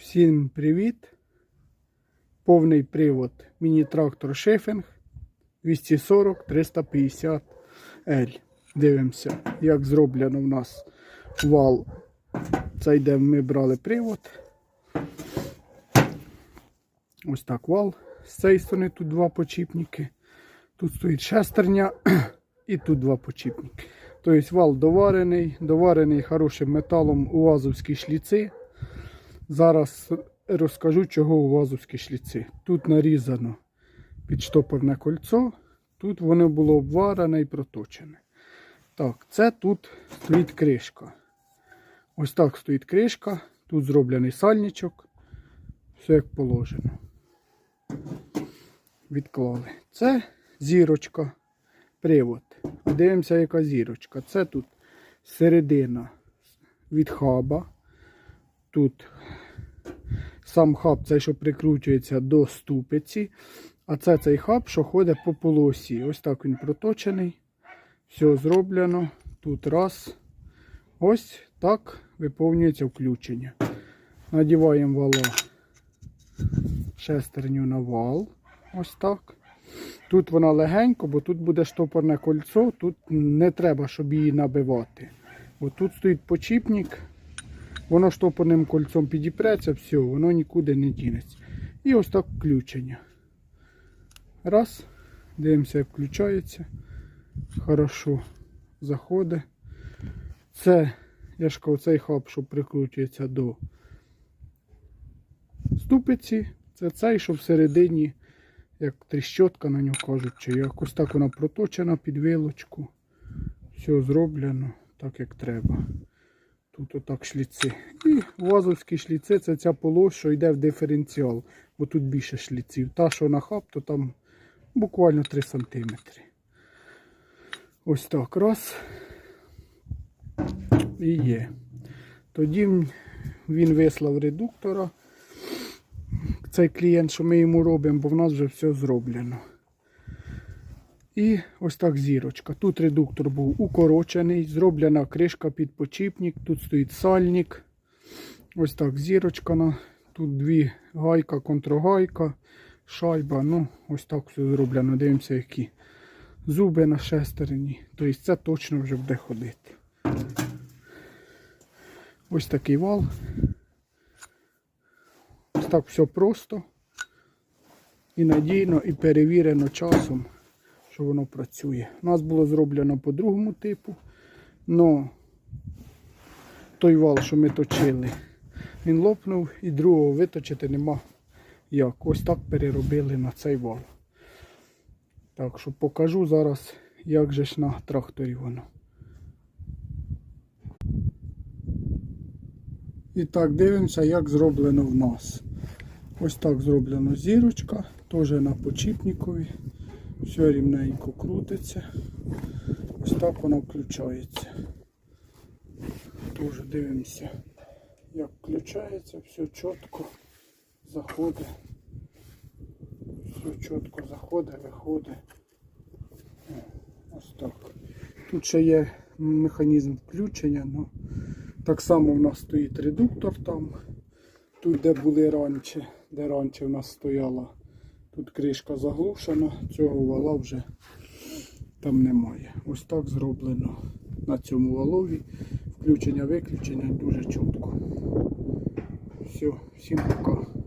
Всім привіт! Повний привод міні-трактор Шефінг 240 350 L. Дивимося, як зроблено в нас вал. Це йде, ми брали привод. Ось так вал. З цієї сторони тут два почіпники. Тут стоїть шестерня і тут два почіпники. Тобто вал доварений, доварений хорошим металом уазовські шліци. Зараз розкажу, чого увазовські шліци. Тут нарізано підштопорне кольцо, тут воно було обварене і проточене. Так, це тут стоїть кришка. Ось так стоїть кришка, тут зроблений сальничок. Все як положено. Відклали. Це зірочка, привод. Дивимося, яка зірочка. Це тут середина від хаба. Тут сам хаб, цей, що прикручується до ступиці. А це цей хаб, що ходить по полосі. Ось так він проточений. Все зроблено. Тут раз. Ось так виповнюється включення. Надіваємо вала шестерню на вал. Ось так. Тут вона легенько, бо тут буде штопорне кольцо, тут не треба, щоб її набивати. Бо тут стоїть почіпник, воно штопорним кольцом підіпреться, все, воно нікуди не дінеться. І ось так включення. Раз. Дивимося, як включається. Хорошо заходить. Це, я ж кажу, цей хаб, що прикручується до ступиці. Це цей, що всередині, як тріщотка на нього кажуть, чи якось так вона проточена під вилочку. Все зроблено так, як треба. Тут отак шліци. І вазовські шліци це ця полось, що йде в диференціал. Бо тут більше шліців. Та, що на хаб, то там буквально 3 см. Ось так раз. І є. Тоді він вислав редуктора. Цей клієнт, що ми йому робимо, бо в нас вже все зроблено. І ось так зірочка. Тут редуктор був укорочений, зроблена кришка під почіпник, тут стоїть сальник. Ось так зірочка. Тут дві гайка, контргайка, шайба. Ну, ось так все зроблено. Дивимося, які зуби на шестерні. Тобто це точно вже буде ходити. Ось такий вал. Ось так все просто і надійно, і перевірено часом, що воно працює. У нас було зроблено по другому типу. Но той вал, що ми точили, він лопнув і другого виточити нема як. Ось так переробили на цей вал. Так що покажу зараз, як же ж на тракторі воно. І так, дивимося, як зроблено в нас. Ось так зроблено зірочка, теж на почіпникові. Все рівненько крутиться. Ось так вона включається. Теж дивимося, як включається, все чітко заходить. Все чітко заходить, виходить. Ось так. Тут ще є механізм включення, ну так само в нас стоїть редуктор там. Тут, де були раніше, де раніше в нас стояла, тут кришка заглушена, цього вала вже там немає. Ось так зроблено на цьому валові. Включення-виключення дуже чітко. Все, всім пока.